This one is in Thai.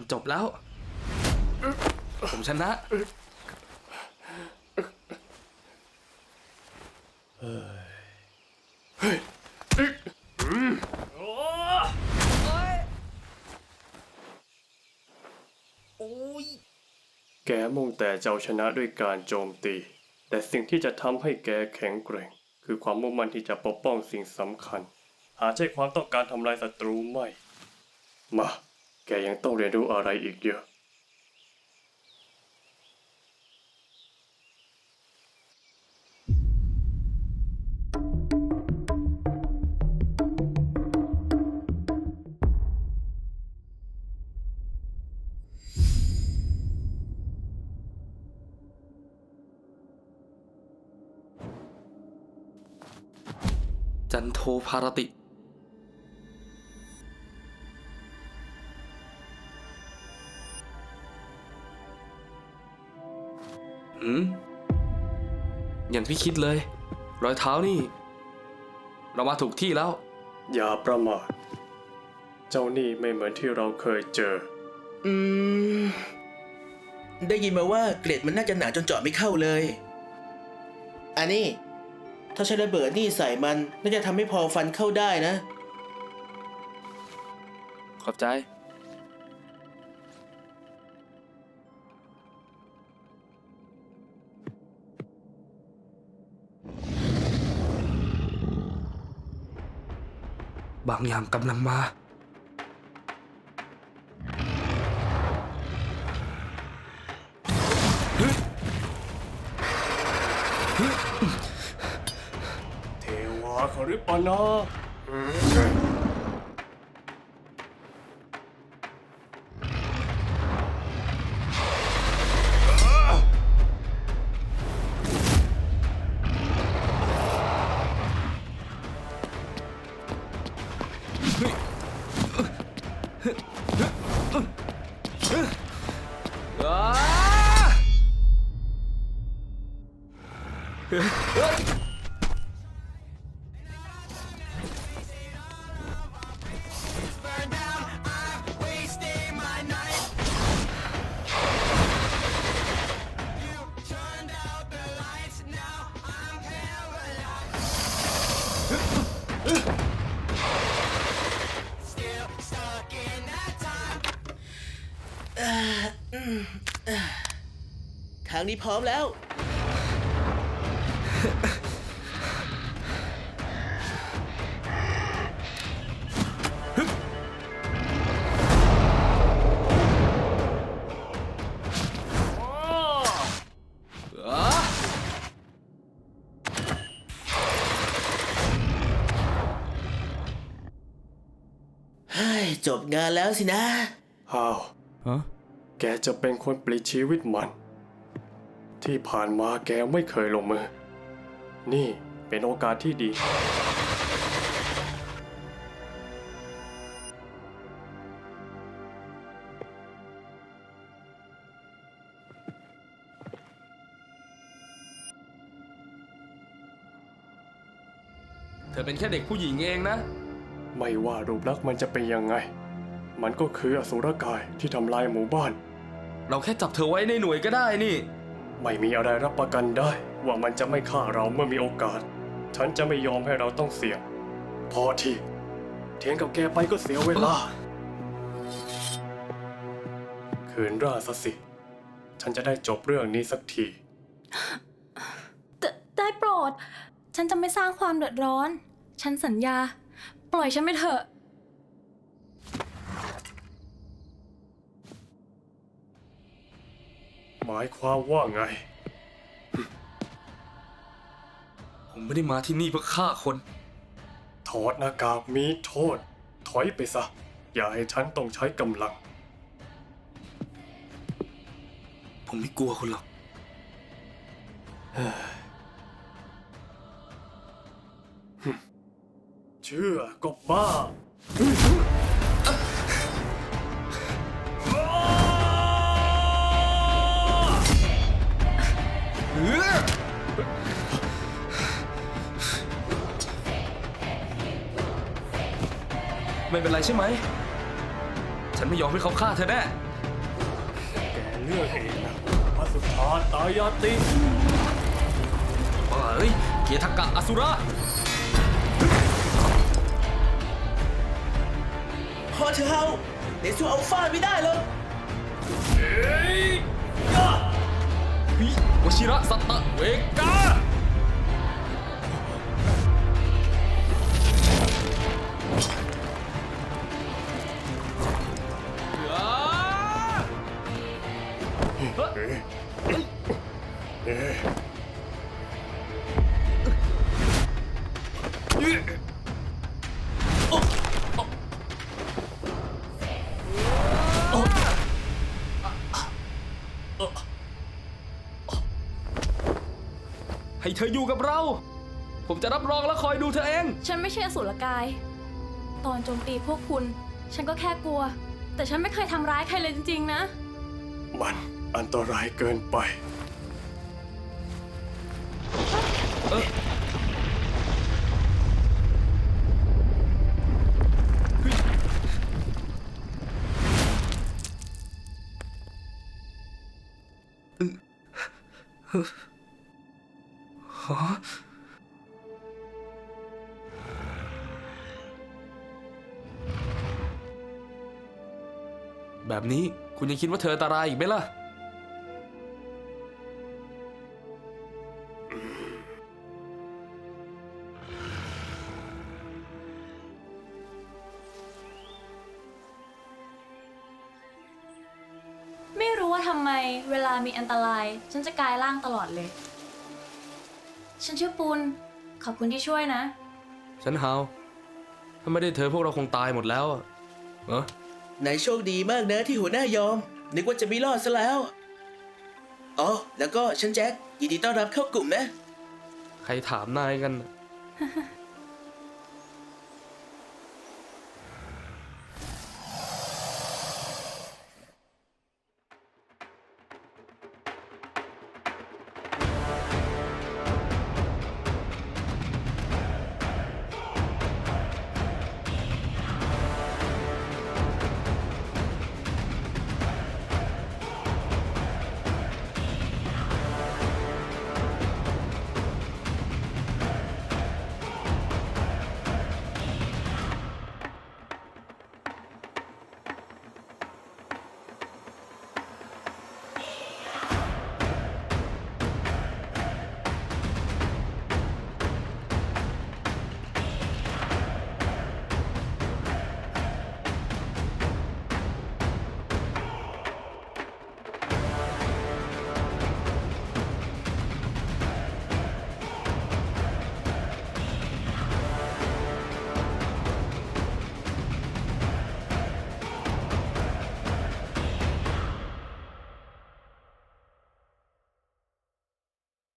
มันจบแล้ว ผมชนะ แกมุ่งแต่จะเอาชนะด้วยการโจมตี แต่สิ่งที่จะทำให้แกแข็งแกร่ง คือความมุ่งมั่นที่จะปกป้องสิ่งสำคัญ หาใช่ความต้องการทำลายศัตรูไม่ มา แกยังต้องเรียนรู้อะไรอีกเยอะจันโทภารติ หืมอย่างที่คิดเลย รอยเท้านี่ เรามาถูกที่แล้ว อย่าประมาท เจ้านี่ไม่เหมือนที่เราเคยเจอ อืม ได้ยินมาว่าเกล็ดมันน่าจะหนาจนเจาะไม่เข้าเลย อันนี้ ถ้าใช้ระเบิดนี่ใส่มัน น่าจะทำให้พอฟันเข้าได้นะ ขอบใจ บางอย่างกำลังมา เทวาคริปนา ทางนี้พร้อมแล้ว ฮ้ยจบงานแล้วสินะฮาวฮะแกจะเป็นคนปลิดชีวิตมัน ที่ผ่านมาแกไม่เคยลงมือ นี่เป็นโอกาสที่ดี เธอเป็นแค่เด็กผู้หญิงเองนะ ไม่ว่ารูปลักษณ์มันจะเป็นยังไง มันก็คืออสุรกายที่ทำลายหมู่บ้าน เราแค่จับเธอไว้ในหน่วยก็ได้นี่ ไม่มีอะไรรับประกันได้ ว่ามันจะไม่ฆ่าเราเมื่อมีโอกาส ฉันจะไม่ยอมให้เราต้องเสี่ยง พอทีเถียงกับแกไปก็เสียเวลา คืนร่าซะสิ ฉันจะได้จบเรื่องนี้สักที ไดได้โปรด ฉันจะไม่สร้างความเดือดร้อน ฉันสัญญา ปล่อยฉันไปเถอะ หมายความว่าไง ผมไม่ได้มาที่นี่เพื่อฆ่าคน ถอดหน้ากากมีโทษ ถอยไปซะ อย่าให้ฉันต้องใช้กำลัง ผมไม่กลัวคุณหรอก เชื่อก็บ้า ไม่เป็นไรใช่ไหม ฉันไม่ยอมให้เขาฆ่าเธอแน่เลือกเองนะพระสุธาตายาติ บ้าเอ้ย เกียรทกะอสุระ พอเธอะเฮาเดี๋ยวสู้อัลฟาไม่ได้หรอกวิวชิระสัตตะเวกา ให้เธออยู่กับเรา ผมจะรับรองและคอยดูเธอเอง ฉันไม่ใช่อสุรกาย ตอนโจมตีพวกคุณ ฉันก็แค่กลัว แต่ฉันไม่เคยทำร้ายใครเลยจริงๆนะ มันอันตรายเกินไป แบบนี้คุณยังคิดว่าเธออันตรายอีกไหมล่ะ ไม่รู้ว่าทำไมเวลามีอันตราย ฉันจะกลายร่างตลอดเลย ฉันชื่อปุณขอบคุณที่ช่วยนะ ฉันฮาวถ้าไม่ได้เธอพวกเราคงตายหมดแล้วอะเออนายโชคดีมากนะที่หัวหน้ายอม นึกว่าจะไม่รอดซะแล้ว อ๋อ แล้วก็ฉันแจ็คยินดีต้อนรับเข้ากลุ่มนะ ใครถามนายกันน่ะ